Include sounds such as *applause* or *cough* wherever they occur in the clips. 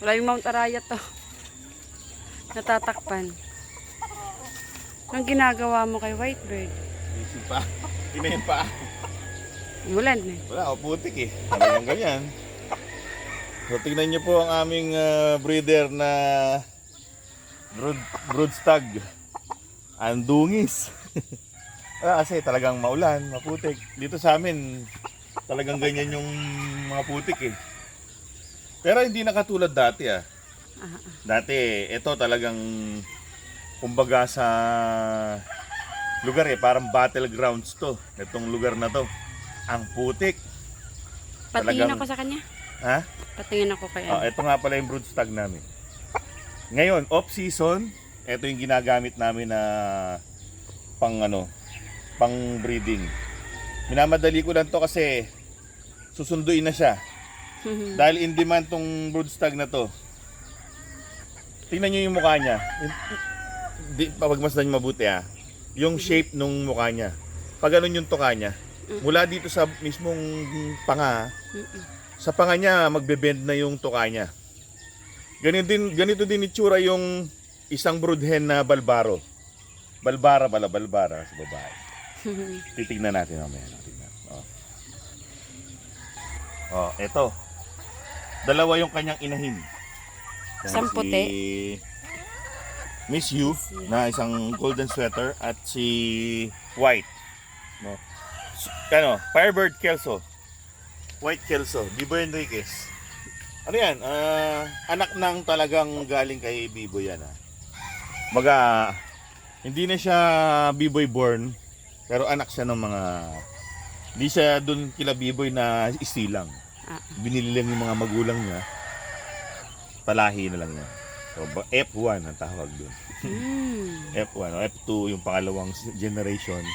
Wala yung Mount Arayat to. Natatakpan. Anong ginagawa mo kay Whitebird? Isip pa. Tinayin pa. Mulan eh. Wala, o putik eh. Talagang ganyan. So tingnan niyo po ang aming ah, breeder na brood, brood stag. Ang dungis. *laughs* ah, kasi talagang maulan, maputik. Dito sa amin, talagang ganyan yung mga putik eh. Pero hindi na katulad dati ah. Ah, ah. Dati, ito talagang kumbaga sa lugar eh, parang battlegrounds to. Itong lugar na to. Ang putik. Patingin Talagang- ako sa kanya. Ha? Patingin ako kay Ah, ano. ito nga pala yung brood stag namin. Ngayon, off season, ito yung ginagamit namin na pang ano, pang breeding. Minamadali ko lang to kasi susunduin na siya. Dahil in demand tong brood stag na to. Tingnan nyo yung mukha niya. Di, pagmasdan nyo mabuti ah. Yung shape nung mukha niya. Pag ganun yung tuka niya. Mula dito sa mismong panga, sa panga niya magbe-bend na yung tuka niya. Ganito din ganito din itsura yung isang brood hen na balbaro. Balbara pala, balbara sa babae. Titignan natin mamaya. Tignan. Oh. oh, eto. Dalawa yung kanyang inahin. Isang si puti. Miss You na isang golden sweater at si White. No. Ano, Firebird Kelso. White Kelso, Bibo Enriquez. Ano yan? Ah, anak ng talagang galing kay Bibo yan. Ah. Maga, hindi na siya B-boy born, pero anak siya ng mga... Hindi siya dun kila B-boy na istilang. Ah. Binili lang yung mga magulang niya. Palahi na lang niya. So, ba- F1 ang tawag dun. Hmm. F1 o F2 yung pangalawang generation.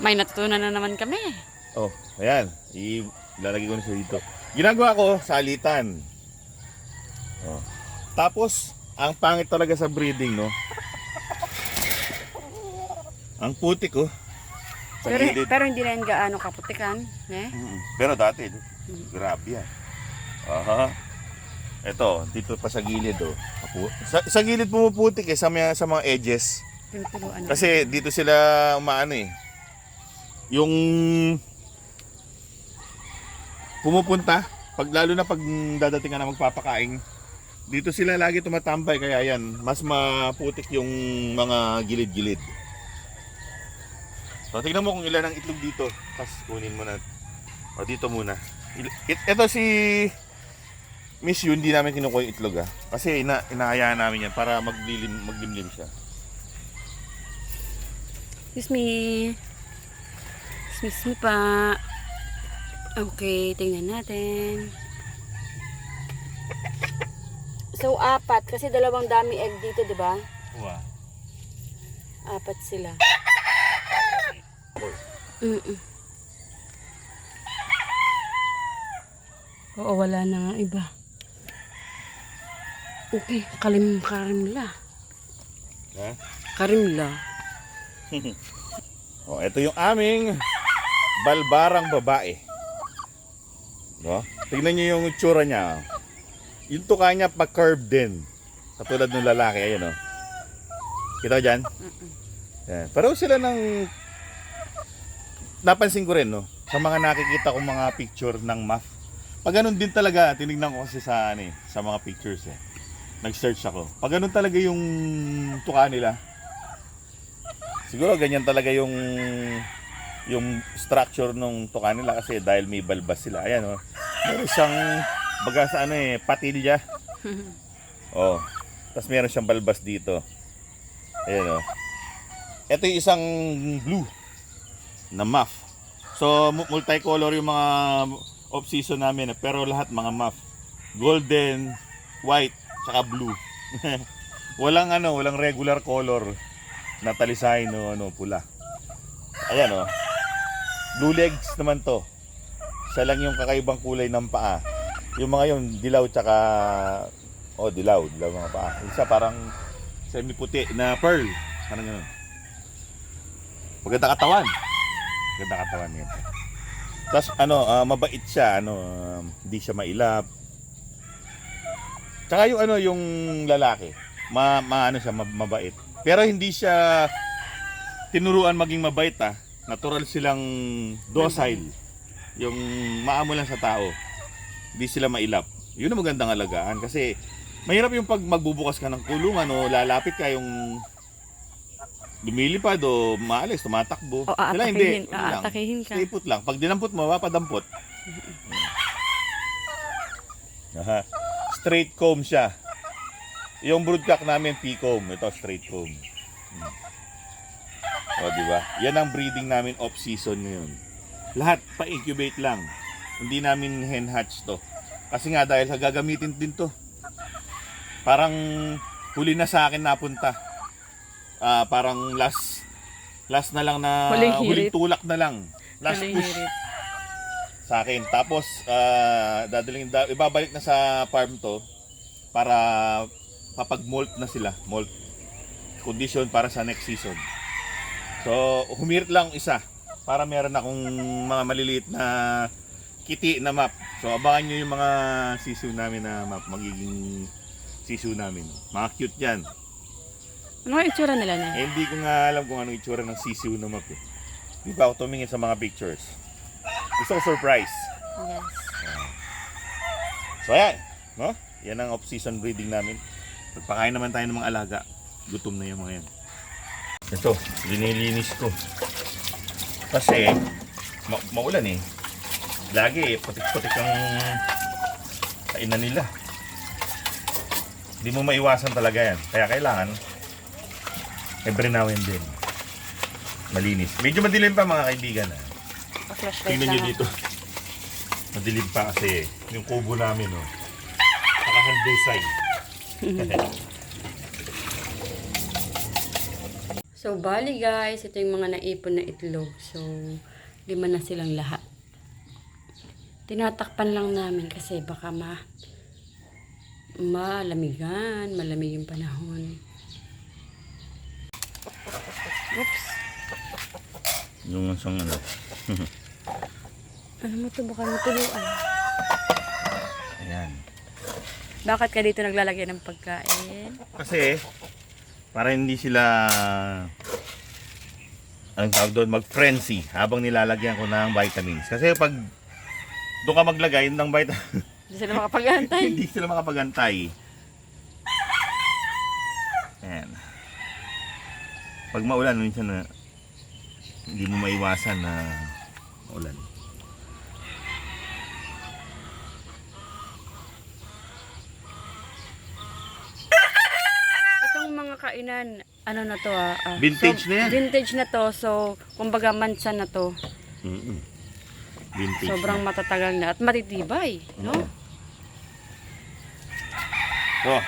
May natutunan na naman kami. Oh, ayan. Ilalagay ko na siya dito. Ginagawa ko, salitan. Oh. Tapos, ang pangit talaga sa breeding, no? Ang putik, oh. Sa Pero, gilid. pero hindi na yan gaano kaputikan. Eh? Mm, Pero dati, grabe yan. Aha. Ito, dito pa sa gilid, oh. Sa, sa gilid pumuputik eh, sa mga, sa mga edges. Tinutuluan na. Kasi dito sila umaano eh. Yung pumupunta, pag lalo na pag dadating ka na magpapakain, dito sila lagi tumatambay kaya yan, mas maputik yung mga gilid-gilid. So tingnan mo kung ilan ang itlog dito. Tapos kunin mo na. O dito muna. It- Ito si Miss Yun, hindi namin kinukuha yung itlog ah. Kasi ina inahayaan namin yan para maglilim, maglimlim siya. Excuse me. Excuse me pa. Okay, tingnan natin. So, apat. Kasi dalawang dami egg dito, di ba? Wow. Apat sila. Mm-mm. Oo, wala na nga iba. Okay, kalim karimla. Ha? Karimla. *laughs* Oh, ito yung aming balbarang babae. No? Tignan niyo yung itsura niya. Yung tuka niya pa-curve din. Katulad ng lalaki, ayun oh. Kita ko dyan? Yan. Pareho sila ng napansin ko rin no sa mga nakikita kong mga picture ng muff. Pag ganun din talaga, tinignan ko kasi sa ano eh, sa mga pictures eh. Nag-search ako. Pag ganun talaga yung tuka nila, Siguro ganyan talaga yung yung structure nung tuka nila kasi dahil may balbas sila. Ayan oh. Meron siyang baga sa ano eh, patilya. *laughs* Oh. Tapos meron siyang balbas dito. Ayan oh. Ito yung isang blue na muff. So mu- multicolor yung mga off-season namin eh, pero lahat mga muff. Golden, white, tsaka blue. *laughs* walang ano, walang regular color na talisay no ano pula. Ayan oh. Blue legs naman to. Isa lang yung kakaibang kulay ng paa. Yung mga yun dilaw tsaka oh dilaw, dilaw mga paa. Isa parang semi puti na pearl. Parang ganun. Maganda katawan. Maganda katawan niya. Tapos ano, ah, mabait siya, ano, um, hindi siya mailap. Tsaka yung ano, yung lalaki, ma, ma ano siya, ma- mabait. Pero hindi siya tinuruan maging mabait ah. Natural silang docile. Yung maamo lang sa tao. Hindi sila mailap. Yun ang magandang alagaan kasi mahirap yung pag magbubukas ka ng kulungan o lalapit ka yung lumilipad o maalis, tumatakbo. O Sila hindi. aatakihin, Ano lang, aatakihin ka. Stay put lang. Pag dinampot mo, mapadampot. Aha. Straight comb siya. Yung broodcock namin, P-comb. Ito, straight comb. Hmm. O, di ba? Yan ang breeding namin off-season ngayon. Lahat pa-incubate lang. Hindi namin hen hatch to. Kasi nga dahil sa gagamitin din to. Parang huli na sa akin napunta. Ah, parang last last na lang na Huling huling tulak na lang. Last Huling push hirit. sa akin. Tapos, ah, dadaling, da, ibabalik na sa farm to para papag-molt na sila. Molt condition para sa next season. So, humirit lang isa para meron akong mga maliliit na kiti na map. So, abangan nyo yung mga sisiw namin na map. Magiging sisiw namin. Mga cute yan. Ano ang itsura nila na? Eh, hindi ko nga alam kung anong itsura ng sisiw na map eh. Hindi pa ako tumingin sa mga pictures. Gusto ko surprise. Yes. So ayan, no? Yan ang off-season breeding namin. Pagpakain naman tayo ng mga alaga. Gutom na yung mga yan. Ito, linilinis ko. Kasi, ma- maulan eh. Lagi, putik-putik ang kainan nila. Hindi mo maiwasan talaga yan. Kaya kailangan, every now and then, malinis. Medyo madilim pa mga kaibigan. Ah. Pa-flashlight Tingnan nyo dito. Madilim pa kasi yung kubo namin, oh. Nakahandusay. *laughs* So, bali guys, ito yung mga naipon na itlog. So, lima na silang lahat. Tinatakpan lang namin kasi baka ma malamigan, malamig yung panahon. Oops. yung isang ano. Ano mo to? Baka matuluan. Ayan. Bakit ka dito naglalagay ng pagkain? Kasi, para hindi sila anong tawag doon, mag-frenzy habang nilalagyan ko ng vitamins. Kasi pag doon ka maglagay ng vitamins, *laughs* Hindi sila makapag-antay. hindi sila makapagantay. Ayan. Pag maulan, minsan na hindi mo maiwasan na maulan. *laughs* Itong mga kainan, ano na to ah. ah, Vintage so, na yan. Vintage na to. So, kumbaga mansa na to. Mm-mm. Vintage. Sobrang matatagal na at matitibay, no? So,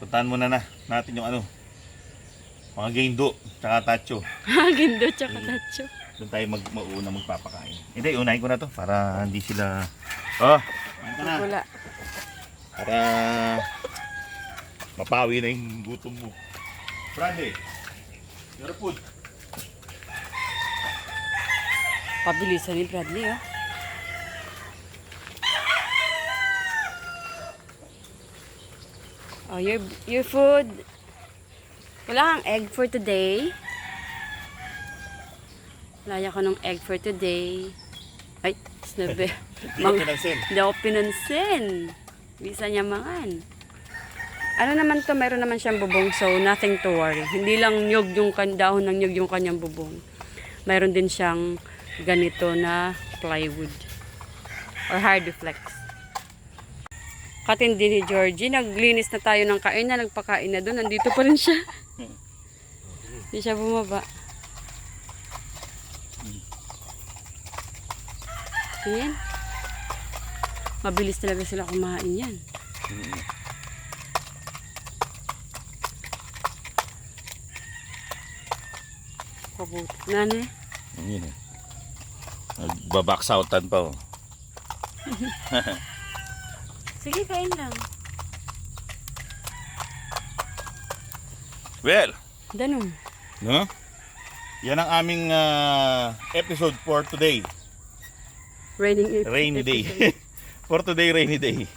puntahan muna na natin yung ano, mga gaindo, tsaka tacho. *laughs* Gindo tsaka tacho. Doon tayo mag mauna magpapakain. Hindi, unahin ko na to para hindi sila... Oh, ka na. Wala. Para mapawi na yung gutom mo. Brandy, your food. Pabilisan ni Bradley, oh. Oh, your, your food. Wala kang egg for today. Wala ko ng egg for today. Ay, *laughs* ko pinansin. Hindi ako pinansin. Bisa niya mangan. Ano naman to, meron naman siyang bubong, so nothing to worry. Hindi lang nyug yung dahon ng nyug yung kanyang bubong. Meron din siyang ganito na plywood or hardflex. Katindi ni Georgie, naglinis na tayo ng kain na, nagpakain na doon, nandito pa rin siya. *laughs* Hindi siya bumaba. Ayan. Mabilis talaga sila kumain yan. Kabuti. Nani? Yun eh. Nagbabakshoutan pa oh. *laughs* Sige, kain lang. Well, Danong. no? Yan ang aming ah, episode for today. Raining ep- Rainy day. *laughs* for today, rainy day.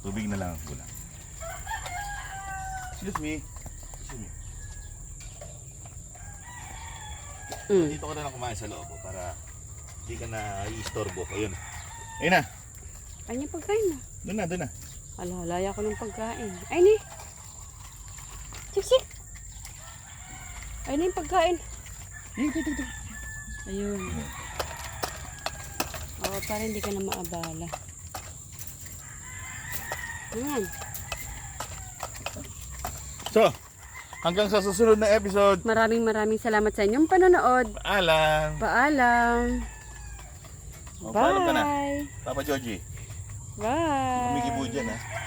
Tubig na lang ang kulang. Excuse me. Excuse me. Mm. Dito ka na lang kumain sa loob para hindi ka na i-istorbo. Ayun. Ayun na. Yung pagkain na. Doon na, doon na. Alahalaya ko ng pagkain. Ay, ni. Sik, Ay, na yung pagkain. Ayun. Ayun. Oo, para hindi ka na maabala. Ayan. So, hanggang sa susunod na episode. Maraming maraming salamat sa inyong panonood. Paalam. Paalam. O, paalam ka na. Bye. Papa Joji. Bye. Kumikibo dyan ha.